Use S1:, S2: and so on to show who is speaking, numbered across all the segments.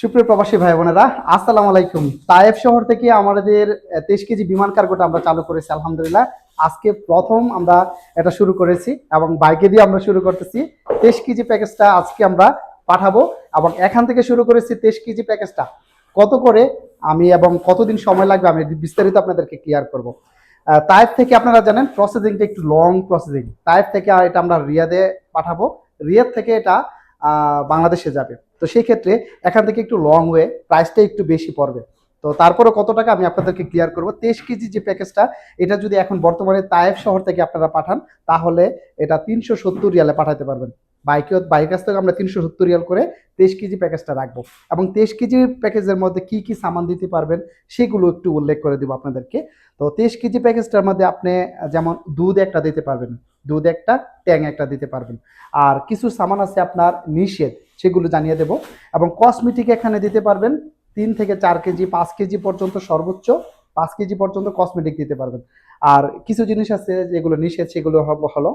S1: সুপ্রিয় প্রবাসী ভাই বোনেরা আসসালামু আলাইকুম। তায়েব শহর থেকে আমাদের তেইশ কেজি বিমান কার্গোটা আমরা চালু করেছি, আলহামদুলিল্লাহ। আজকে প্রথম আমরা এটা শুরু করেছি এবং বাইকে দিয়ে আমরা শুরু করতেছি। তেইশ কেজি প্যাকেজটা আজকে আমরা পাঠাবো এবং এখান থেকে শুরু করেছি তেইশ কেজি প্যাকেজটা। কত করে, আমি এবং কতদিন সময় লাগবে, আমি বিস্তারিত আপনাদেরকে ক্লিয়ার করব। তাইফ থেকে আপনারা জানেন, প্রসেসিংটা একটু লং প্রসেসিং। তাইফ থেকে এটা আমরা রিয়াদে পাঠাবো। রিয়াদ থেকে এটা বাংলাদেশে যাবে। তো সেই ক্ষেত্রে এখান থেকে একটু লং ওয়ে প্রাইসটা একটু বেশি পড়বে। তো তারপরে কত টাকা আমি আপনাদেরকে ক্লিয়ার করব। তেইশ কেজি যে প্যাকেজটা এটা যদি এখন বর্তমানে তায়েফ শহর থেকে আপনারা পাঠান, তাহলে এটা তিনশো সত্তর রিয়ালে পাঠাতে পারবেন। বাইকে, বাইকের কাছ থেকে আমরা তিনশো সত্তর রিয়াল করে তেইশ কেজি প্যাকেজটা রাখব। এবং তেইশ কেজি প্যাকেজের মধ্যে কি কি সামান দিতে পারবেন, সেগুলো একটু উল্লেখ করে দিব আপনাদেরকে। তো তেইশ কেজি প্যাকেজটার মধ্যে আপনি যেমন দুধ একটা দিতে পারবেন দুধ একটা, ট্যাং একটা দিতে পারবেন। আর কিছু সামান আছে আপনার নিষেধ, সেগুলো জানিয়ে দেব। এবং কসমেটিক এখানে দিতে পারবেন, তিন থেকে চার কেজি, পাঁচ কেজি পর্যন্ত সর্বোচ্চ, পাঁচ কেজি পর্যন্ত কসমেটিক দিতে পারবেন। আর কিছু জিনিস আছে যেগুলো নিষেধ, সেগুলো হলো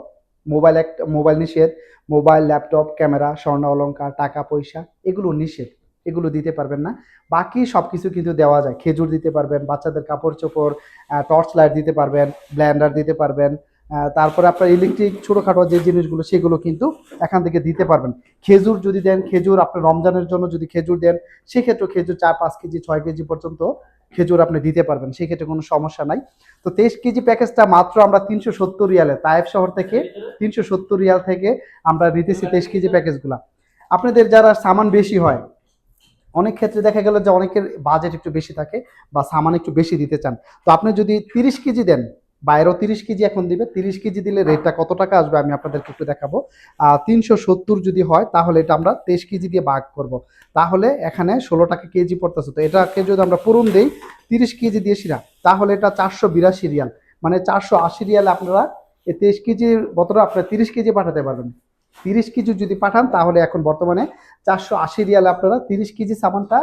S1: মোবাইল একটা মোবাইল নিষেধ, মোবাইল, ল্যাপটপ, ক্যামেরা, স্বর্ণ অলঙ্কার টাকা, পয়সা, এগুলো নিষেধ। এগুলো দিতে পারবেন না। বাকি সব কিছু কিন্তু দেওয়া যায়। খেজুর দিতে পারবেন, বাচ্চাদের কাপড় চোপড় টর্চ লাইট দিতে পারবেন ব্ল্যান্ডার দিতে পারবেন তারপরে আপনার ইলেকট্রিক ছোটোখাটো যে জিনিসগুলো, সেগুলো কিন্তু এখান থেকে দিতে পারবেন। খেজুর যদি দেন, খেজুর আপনার রমজানের জন্য যদি খেজুর দেন, সেক্ষেত্রে খেজুর চার, পাঁচ কেজি, ছয় কেজি পর্যন্ত খেজুর আপনি দিতে পারবেন, সেক্ষেত্রে কোনো সমস্যা নাই। তো তেইশ কেজি প্যাকেজটা মাত্র আমরা তিনশো সত্তর রিয়ালে তায়েব শহর থেকে তিনশো সত্তর রিয়াল থেকে আমরা নিতেছি তেইশ কেজি প্যাকেজগুলা। আপনাদের যারা সামান বেশি হয়, অনেক ক্ষেত্রে দেখা গেল যে অনেকের বাজেট একটু বেশি থাকে বা সামান একটু বেশি দিতে চান। তো আপনি যদি তিরিশ কেজি দেন বাইরেও তিরিশ কেজি এখন দিবে। তিরিশ কেজি দিলে রেটটা কত টাকা আসবে আমি আপনাদেরকে একটু দেখাবো। তিনশো সত্তর যদি হয় তাহলে এটা আমরা তেইশ কেজি দিয়ে ভাগ করব। তাহলে এখানে ষোলো টাকা কেজি পড়তেছে। তো এটাকে যদি আমরা পূরণ দিই তিরিশ কেজি দিয়ে সিরা তাহলে এটা চারশো বিরাশি রিয়াল। মানে চারশো আশি রিয়ালে আপনারা এই তেইশ কেজির বতরে আপনারা তিরিশ কেজি পাঠাতে পারবেন। তিরিশ কেজি যদি পাঠান তাহলে এখন বর্তমানে চারশো আশি রিয়ালে আপনারা তিরিশ কেজি সামানটা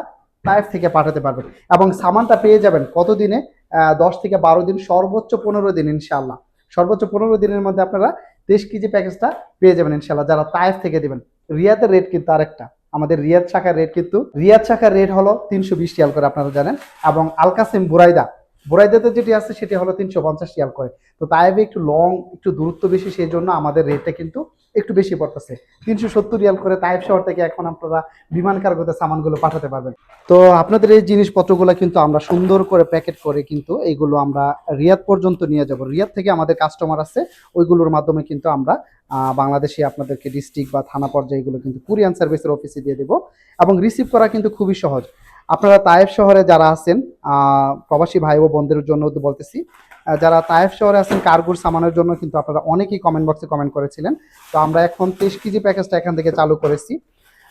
S1: তাইফ থেকে পাঠাতে পারবেন। এবং সামানটা পেয়ে যাবেন কত দিনে আহ, দশ থেকে বারো দিন, সর্বোচ্চ পনেরো দিন ইনশাল্লাহ সর্বোচ্চ পনেরো দিনের মধ্যে আপনারা তেইশ কেজি প্যাকেজটা পেয়ে যাবেন ইনশাল্লাহ যারা তাইফ থেকে দেবেন, রিয়াদের রেট কিন্তু আরেকটা। আমাদের রিয়াদ শাখার রেট কিন্তু, রিয়াদ শাখার রেট হলো তিনশো বিশ টিয়াল করে আপনারা জানেন। এবং আলকাসিম বুরাইদা বুরাইদাতে যেটি আছে সেটি হলো তিনশো পঞ্চাশ রিয়াল করে। তো তাইবে একটু লং একটু দূরত্ব বেশি সেই জন্য আমাদের রেটটা কিন্তু একটু বেশি পড়তেছে। তিনশো সত্তর রিয়াল করে তাইব শহর থেকে এখন আপনারা বিমান কার্গোতে সামানগুলো পাঠাতে পারবেন। তো আপনাদের এই জিনিসপত্রগুলো কিন্তু আমরা সুন্দর করে প্যাকেট করে কিন্তু এইগুলো আমরা রিয়াদ পর্যন্ত নিয়ে যাব। রিয়াদ থেকে আমাদের কাস্টমার আছে, ওইগুলোর মাধ্যমে কিন্তু আমরা বাংলাদেশে আপনাদেরকে ডিস্ট্রিক্ট বা থানা পর্যায়ে এগুলো কিন্তু কুরিয়ান সার্ভিসের অফিসে দিয়ে দেবো। এবং রিসিভ করা কিন্তু খুবই সহজ। আপনারা তায়েব শহরে যারা আছেন প্রবাসী ভাই ও বোনদের জন্য বলতেছি যারা তায়েব শহরে আছেন কার্গুর সামানের জন্য কিন্তু আপনারা অনেকেই কমেন্ট বক্সে কমেন্ট করেছিলেন। তো আমরা এখন তেইশ কেজি প্যাকেজটা এখান থেকে চালু করেছি।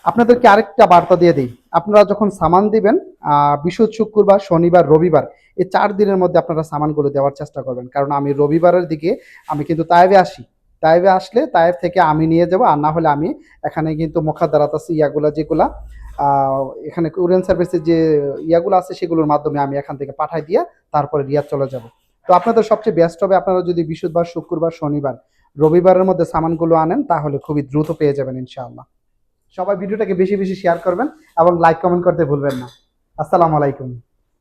S1: আপনাদেরকে আরেকটা বার্তা দিয়ে দিই। আপনারা যখন সামান দিবেন বৃহস্পতি শুক্রবার, শনিবার, রবিবার, এই চার দিনের মধ্যে আপনারা সামানগুলো দেওয়ার চেষ্টা করবেন। কারণ আমি রবিবারের দিকে আমি কিন্তু তায়েবে আসি। তায়েবে আসলে তায়েব থেকে আমি নিয়ে যাব, আর না হলে আমি এখানে কিন্তু মোখাদ্দারাত আছে, ইয়াগুলা যেগুলা এখানে কুরিয়ান সার্ভিসের যে ইয়াগুলো আছে সেগুলোর মাধ্যমে আমি এখান থেকে পাঠাই দিয়ে তারপরে রিয়াদ চলে যাব। তো আপনাদের সবচেয়ে বেস্ট হবে আপনারা যদি বৃহস্পতিবার, শুক্রবার, শনিবার, রবিবারের মধ্যে সামানগুলো আনেন, তাহলে খুবই দ্রুত পেয়ে যাবেন ইনশাআল্লাহ। সবাই ভিডিওটাকে বেশি বেশি শেয়ার করবেন এবং লাইক কমেন্ট করতে ভুলবেন না। আসসালামু আলাইকুম।